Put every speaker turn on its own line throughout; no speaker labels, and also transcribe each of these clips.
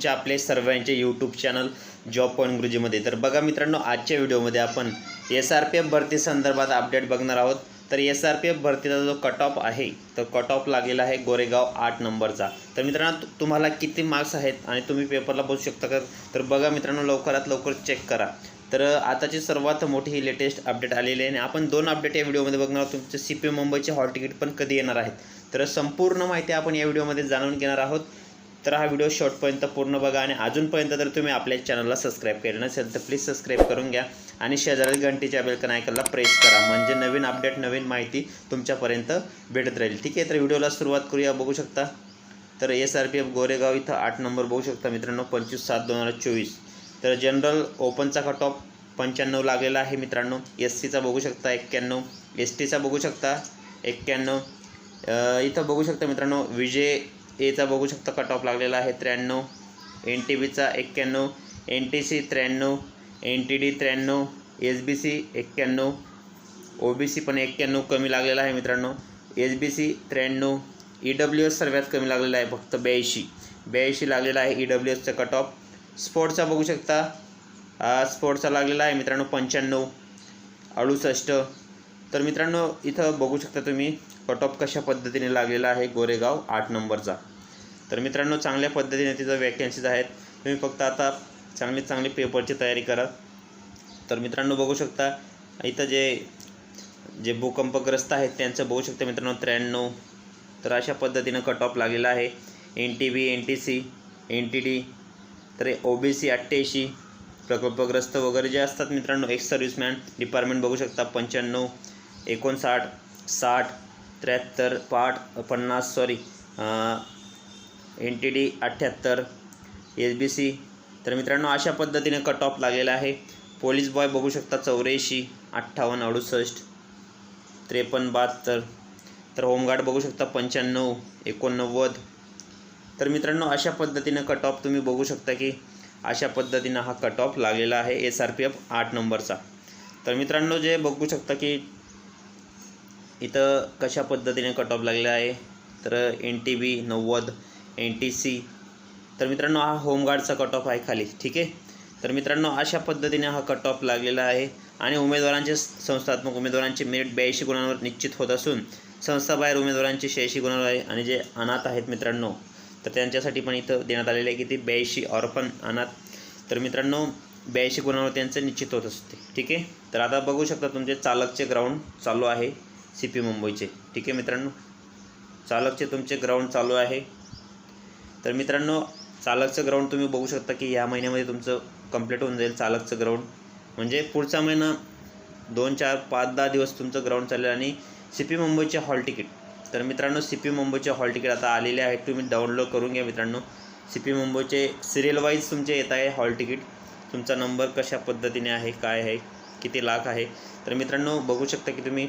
चे आपले सर्वांचे यूट्यूब चॅनल जॉब पॉईंट गुरुजीमध्ये तर बघा मित्रांनो आजच्या व्हिडिओमध्ये आपण एस आर पी एफ भरती संदर्भात अपडेट बघणार आहोत. तर एस आर पी एफ भरतीचा जो कट ऑफ आहे तर कट ऑफ लागलेला आहे गोरेगाव आठ नंबरचा. तर मित्रांनो तुम्हाला किती मार्क्स आहेत आणि तुम्ही पेपरला बसू शकता का? तर बघा मित्रांनो लवकरात लवकर चेक करा. तर आताची सर्वात मोठी ही लेटेस्ट अपडेट आलेली आहे आणि आपण दोन अपडेट या व्हिडिओमध्ये बघणार आहोत. तुमचे सी पी मुंबईचे हॉल तिकीट पण कधी येणार आहेत? तर संपूर्ण माहिती आपण या व्हिडिओमध्ये जाणून घेणार आहोत. तर हा व्हिडिओ शॉर्टपर्यंत पूर्ण बघा आणि अजूनपर्यंत जर तुम्ही आपल्या चॅनलला सबस्क्राईब केलं नसेल तर प्लीज सबस्क्राईब करून घ्या. आणि शेजारील घंटीच्या बेलकन आयकनला प्रेस करा. म्हणजे नवीन अपडेट नवीन माहिती तुमच्यापर्यंत भेटत राहील. ठीक आहे? तर व्हिडिओला सुरुवात करूया. बघू शकता. तर S R P F Goregaon इथं आठ नंबर बघू शकता मित्रांनो. पंचवीस सात दोन हजार चोवीस. तर जनरल ओपनचा कट ऑफ पंच्याण्णव लागलेला आहे मित्रांनो. एस सीचा बघू शकता एक्क्याण्णव. एस टीचा बघू शकता एक्क्याण्णव. इथं बघू शकता मित्रांनो. विजय एचा बघू शकता कट ऑफ लागलेला आहे त्र्याण्णव. एन टी बीचा एक्क्याण्णव. एन टी सी त्र्याण्णव. एन टी डी त्र्याण्णव. एस बी सी एक्क्याण्णव. ओ बी सी पण एक्क्याण्णव कमी लागलेला आहे मित्रांनो. एस बी सी त्र्याण्णव. ई डब्ल्यू एस सर्वात कमी लागलेला आहे फक्त ब्याऐंशी. ब्याऐंशी लागलेला आहे ई डब्ल्यू एसचा कट ऑफ स्पोर्टचा बघू शकता. स्पोर्टचा लागलेला आहे मित्रांनो पंच्याण्णव. अडुसष्ट. तर मित्रांनो इथं बघू शकता तुम्ही कट ऑफ कशा पद्धतीने लागलेला आहे गोरेगाव आठ नंबरचा. तर मित्रांनो चांगल्या पद्धतीने तिथं वॅकन्सीज आहेत. तुम्ही फक्त आता चांगली चांगली पेपरची तयारी करा. तर मित्रांनो बघू शकता इथं जे जे भूकंपग्रस्त आहेत त्यांचं बघू शकता मित्रांनो त्र्याण्णव. तर अशा पद्धतीनं कट ऑफ लागलेला आहे. N T B N T C N T D तर ओ बी सी अठ्ठ्याऐंशी. प्रकल्पग्रस्त वगैरे जे असतात मित्रांनो एक्स सर्व्हिसमॅन डिपार्टमेंट बघू शकता पंच्याण्णव एकोणसाठ साठ त्र्याहत्तर पाठ पन्नास सॉरी एन टी डी अठ्ठ्याहत्तर एस बी सी तर मित्रांनो अशा पद्धतीने कट ऑफ लागलेला आहे. पोलीस बॉय बघू शकता चौऱ्याऐंशी अठ्ठावन्न अडुसष्ट त्रेपन्न बहात्तर. तर होमगार्ड बघू शकता पंच्याण्णव एकोणनव्वद. तर मित्रांनो अशा पद्धतीनं कट ऑफ तुम्ही बघू शकता की अशा पद्धतीनं हा कट ऑफ लागलेला आहे एस आर पी एफ आठ नंबरचा. तर मित्रांनो जे बघू शकता की इथं कशा पद्धतीने कट ऑफ लागलेला आहे. तर एन टी बी नव्वद एन टी सी तर मित्रांनो हा होमगार्डचा कट ऑफ आहे खाली ठीक आहे? तर मित्रांनो अशा पद्धतीने हा कट ऑफ लागलेला आहे आणि उमेदवारांचे संस्थात्मक उमेदवारांचे मेरिट ब्याऐंशी गुणांवर निश्चित होत असून संस्थाबाहेर उमेदवारांचे शहाऐंशी गुणांवर आहे आणि जे अनाथ आहेत मित्रांनो तर त्यांच्यासाठी पण इथं देण्यात आलेले आहे की ते ब्याऐंशी ऑर्फन अनाथ. तर मित्रांनो ब्याऐंशी गुणांवर त्यांचं निश्चित होत असते ठीक आहे? तर आता बघू शकता तुमचे चालकचे ग्राउंड चालू आहे सी पी मुंबईचे ठीक आहे मित्रांनो? चालकचे तुमचे ग्राउंड चालू आहे. तर मित्रांनो चालकचं ग्राउंड तुम्ही बघू शकता की या महिन्यामध्ये तुमचं कंप्लीट होऊन जाईल चालकचं ग्राउंड म्हणजे पुढचा महिना दोन चार पाच दहा दिवस तुमचं ग्राउंड चालेल आणि सी पी मुंबईचे हॉल तिकीट तर मित्रांनो सी पी मुंबईचे हॉल तिकीट आता आलेले आहेत तुम्ही डाउनलोड करून घ्या मित्रांनो. सी पी मुंबईचे सिरियल वाईज तुमचे येत आहे हॉल तिकीट तुमचा नंबर कशा पद्धतीने आहे काय आहे किती लाख आहे. तर मित्रांनो बघू शकता की तुम्ही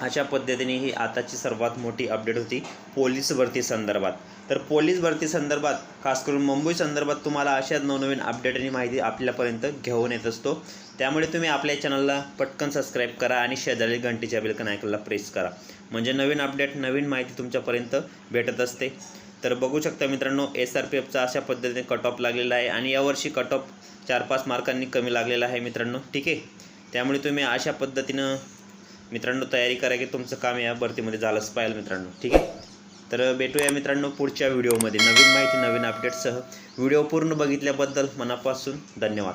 अशा पद्धतीने ही आताची सर्वात मोठी अपडेट होती. पोलीस भरती संदर्भात. तर पोलीस भरती संदर्भात खास करून मुंबई संदर्भात तुम्हाला अशाच नवनवीन अपडेट आणि माहिती आपल्यापर्यंत घेऊन येत असतो. त्यामुळे तुम्ही आपल्या चॅनलला पटकन सबस्क्राईब करा आणि शेजारी घंटीच्या बेलकन ऐकायला प्रेस करा. म्हणजे नवीन अपडेट नवीन माहिती तुमच्यापर्यंत भेटत असते. तर बघू शकता मित्रांनो एस आर पी एफचा अशा पद्धतीने कट ऑफ लागलेला आहे आणि यावर्षी कट ऑफ चार पाच मार्कांनी कमी लागलेला आहे मित्रांनो. ठीक आहे? त्यामुळे तुम्ही अशा पद्धतीनं मित्रांनो तयारी करा की तुमचं काम या भरतीमध्ये झालंच पाहिजे मित्रांनो. ठीक आहे? तर भेटूया मित्रांनो पुढच्या व्हिडिओमध्ये. नवीन माहिती नवीन अपडेटसह व्हिडिओ पूर्ण बघितल्याबद्दल मनापासून धन्यवाद.